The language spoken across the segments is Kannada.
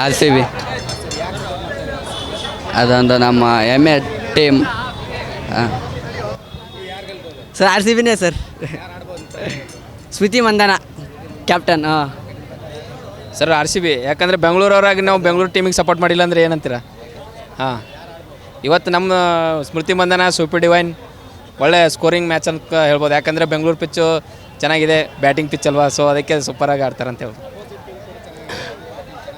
ಆರ್ ಸಿ ಬಿ ಅದೊಂದು ನಮ್ಮ ಹೆಮ್ಮೆ ಟೀಮ್ ಸರ್ ಆರ್ ಸಿ ಬಿನೇ ಸರ್. ಸ್ಮೃತಿ ಮಂದನ ಕ್ಯಾಪ್ಟನ್ ಹಾಂ. ಸರ್ ಆರ್ ಸಿ ಬಿ ಯಾಕಂದರೆ ಬೆಂಗಳೂರವರಾಗಿ ನಾವು ಬೆಂಗಳೂರು ಟೀಮಿಗೆ ಸಪೋರ್ಟ್ ಮಾಡಿಲ್ಲ ಅಂದರೆ ಏನಂತೀರ? ಹಾಂ. ಇವತ್ತು ನಮ್ಮ ಸ್ಮೃತಿ ಮಂದನ ಸೂಪರ್ ಡಿವೈನ್ ಒಳ್ಳೆ ಸ್ಕೋರಿಂಗ್ ಮ್ಯಾಚ್ ಅಂತ ಹೇಳ್ಬೋದು. ಯಾಕಂದರೆ ಬೆಂಗಳೂರು ಪಿಚ್ಚು ಚೆನ್ನಾಗಿದೆ ಬ್ಯಾಟಿಂಗ್ ಪಿಚ್ ಅಲ್ವಾ? ಸೊ ಅದಕ್ಕೆ ಸೂಪರಾಗಿ ಆಡ್ತಾರೆ ಅಂತ ಹೇಳ್ಬೋದು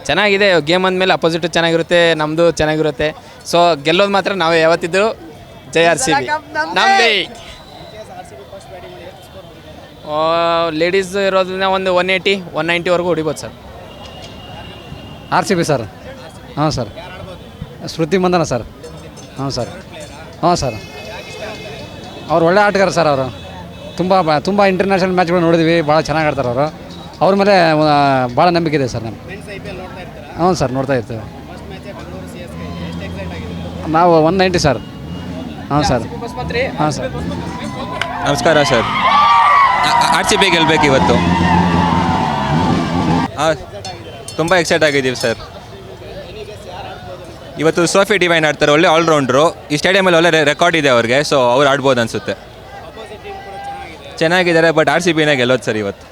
ಚೆನ್ನಾಗಿದೆ ಗೇಮ್ ಅಂದಮೇಲೆ ಅಪೋಸಿಟ್ ಚೆನ್ನಾಗಿರುತ್ತೆ ನಮ್ಮದು ಚೆನ್ನಾಗಿರುತ್ತೆ. ಸೊ ಗೆಲ್ಲೋದು ಮಾತ್ರ ನಾವೇ ಯಾವತ್ತಿದ್ರು ಜೈ ಆರ್ ಸಿ ಬಿ. ನಮ್ಮದೇ ಲೇಡೀಸ್ ಇರೋದ್ರಿಂದ ಒಂದು ಒನ್ ಏಯ್ಟಿ ಒನ್ ನೈಂಟಿವರೆಗೂ ಹೊಡಿಬೋದು sir. R C B sir. ಹಾಂ ಸರ್. ಶ್ರುತಿ ಮಂದನ ಸರ್. ಹಾಂ ಸರ್. ಹಾಂ ಸರ್. ಅವ್ರು ಒಳ್ಳೆ ಆಟಗಾರ ಸರ್ ಅವರು. ತುಂಬ ಬ- ತುಂಬ ಇಂಟರ್ನ್ಯಾಷನಲ್ ಮ್ಯಾಚ್ಗಳು ನೋಡಿದ್ವಿ ಭಾಳ ಚೆನ್ನಾಗಿ ಆಡ್ತಾರೆ ಅವರು. ಅವ್ರ ಮೇಲೆ ಭಾಳ ನಂಬಿಕೆ ಇದೆ ಸರ್ ನಮ್ಗೆ. ಹ್ಞೂ ಸರ್ ನೋಡ್ತಾ ಇರ್ತೇವೆ. ಫಸ್ಟ್ ಮ್ಯಾಚೇ ಬೆಂಗಳೂರು ಸಿ ಎಸ್ ಎಕ್ಸೈಟ್ ಆಗಿದೆ ನಾವು ಒನ್ ನೈಂಟಿ ಸರ್. ಹಾಂ ಸರ್. ಹಾಂ ಸರ್. ನಮಸ್ಕಾರ ಸರ್. ಆರ್ ಸಿ ಬಿ ಗೆಲ್ಬೇಕು ಇವತ್ತು. ಹಾಂ ತುಂಬ ಎಕ್ಸೈಟ್ ಆಗಿದ್ದೀವಿ ಸರ್. ಇವತ್ತು ಸೋಫಿ ಡಿವೈನ್ ಆಡ್ತಾರೆ ಒಳ್ಳೆ ಆಲ್ರೌಂಡ್ರು ಈ ಸ್ಟೇಡಿಯಮಲ್ಲಿ ಒಳ್ಳೆ ರೆಕಾರ್ಡ್ ಇದೆ ಅವ್ರಿಗೆ ಸೊ ಅವ್ರು ಆಡ್ಬೋದು ಅನಿಸುತ್ತೆ. ಚೆನ್ನಾಗಿದ್ದಾರೆ ಬಟ್ ಆರ್ ಸಿ ಬಿನೇ ಗೆಲ್ಲೋದು ಸರ್ ಇವತ್ತು.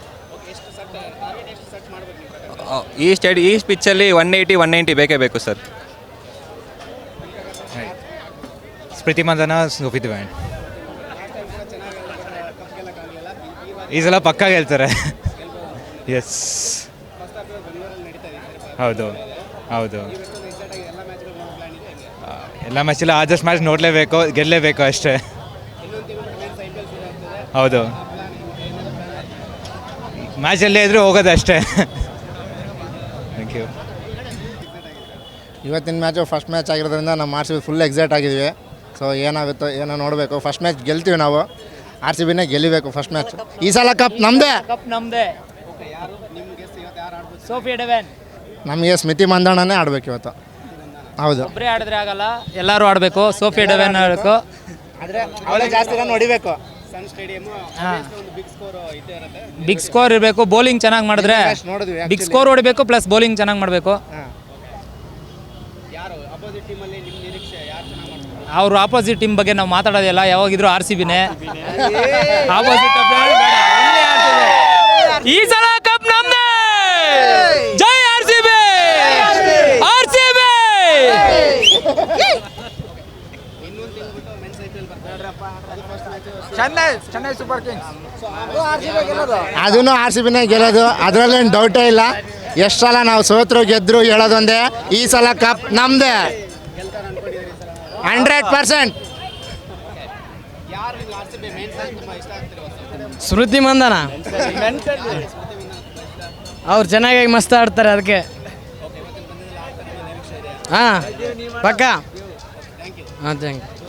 ಈ ಸ್ಟೇಡಿ, ಈ ಪಿಚ್ಚಲ್ಲಿ ಒನ್ ಏಯ್ಟಿ ಒನ್ ನೈಂಟಿ ಬೇಕೇ ಬೇಕು ಸರ್. ಸ್ಮೃತಿ ಮಂದನ, ಸೋಫಿ ಬ್ಯಾಂಡ್ ಈ ಸಲ ಪಕ್ಕ ಗೆಲ್ತಾರೆ. ಎಸ್ ಹೌದು ಹೌದು. ಎಲ್ಲ ಮ್ಯಾಚಲ್ಲಿ ಆದಷ್ಟು ಮ್ಯಾಚ್ ನೋಡಲೇಬೇಕು ಗೆಲ್ಲಲೇಬೇಕು ಅಷ್ಟೇ. ಹೌದು. ಮ್ಯಾಚಲ್ಲೇ ಇದ್ರೂ ಹೋಗೋದಷ್ಟೇ. ಥ್ಯಾಂಕ್ ಯು ಇವತ್ತಿನ ಮ್ಯಾಚು ಫಸ್ಟ್ ಮ್ಯಾಚ್ ಆಗಿರೋದ್ರಿಂದ ನಮ್ಮ R C B full excite ಆಗಿದ್ವಿ. So ಏನಾಗುತ್ತೋ ಏನೋ ನೋಡಬೇಕು. ಫಸ್ಟ್ ಮ್ಯಾಚ್ ಗೆಲ್ತೀವಿ ನಾವು. ಆರ್ ಸಿ ಬಿನೇ ಗೆಲ್ಲಿಬೇಕು ಫಸ್ಟ್ ಮ್ಯಾಚ್ ಈ ಸಲ ಕಪ್ ನಮ್ಮದೇ ಕಪ್ ನಮ್ಮದೇ ಸೋಫಿ ಡೆವೆನ್. ನಮಗೆ ಸ್ಮಿತಿ ಮಂದಣ್ಣನೇ ಆಡ್ಬೇಕು ಇವತ್ತು. ಹೌದು. ಒಬ್ಬರೇ ಆಡಿದ್ರೆ ಆಗಲ್ಲ ಎಲ್ಲರೂ ಆಡಬೇಕು ಸೋಫಿ ಡೆವೆನ್ ಆಡಬೇಕು. ಆದರೆ ಅವಳೇ ಜಾಸ್ತಿ ರನ್ ಹೊಡಿಬೇಕು. ಬಿಗ್ ಸ್ಕೋರ್ ಇರಬೇಕು ಬೌಲಿಂಗ್ ಚೆನ್ನಾಗಿ ಮಾಡಿದ್ರೆ. ಬಿಗ್ ಸ್ಕೋರ್ ಹೊಡಿಬೇಕು ಪ್ಲಸ್ ಬೌಲಿಂಗ್ ಚೆನ್ನಾಗಿ ಮಾಡಬೇಕು. ಅವ್ರು ಆಪೋಸಿಟ್ ಟೀಮ್ ಬಗ್ಗೆ ನಾವು ಮಾತಾಡೋದಿಲ್ಲ ಯಾವಾಗಿದ್ರು ಆರ್ ಸಿ ಬಿನೇ ಆಪೋಸಿಟ್ ಈ ಸಲ ಕಪ್ ನಮ್ದೇ ಜೈ R C B R C B ಅದನ್ನು ಆರ್ ಸಿ ಬಿನೇ ಗೆಲ್ಲೋದು. ಅದರಲ್ಲೇನು ಡೌಟೇ ಇಲ್ಲ. ಎಷ್ಟು ಸಲ ನಾವು ಸೋತರು ಗೆದ್ರು ಹೇಳೋದೊಂದೇ. ಈ ಸಲ ಕಪ್ ನಮ್ದೇ. Hundred percent Smriti Mandhana? ಅವ್ರು ಚೆನ್ನಾಗಿ ಮಸ್ತ್ ಆಡ್ತಾರೆ ಅದಕ್ಕೆ. ಹಾಂ ಪಕ್ಕ? ಹಾಂ ಥ್ಯಾಂಕ್ ಯು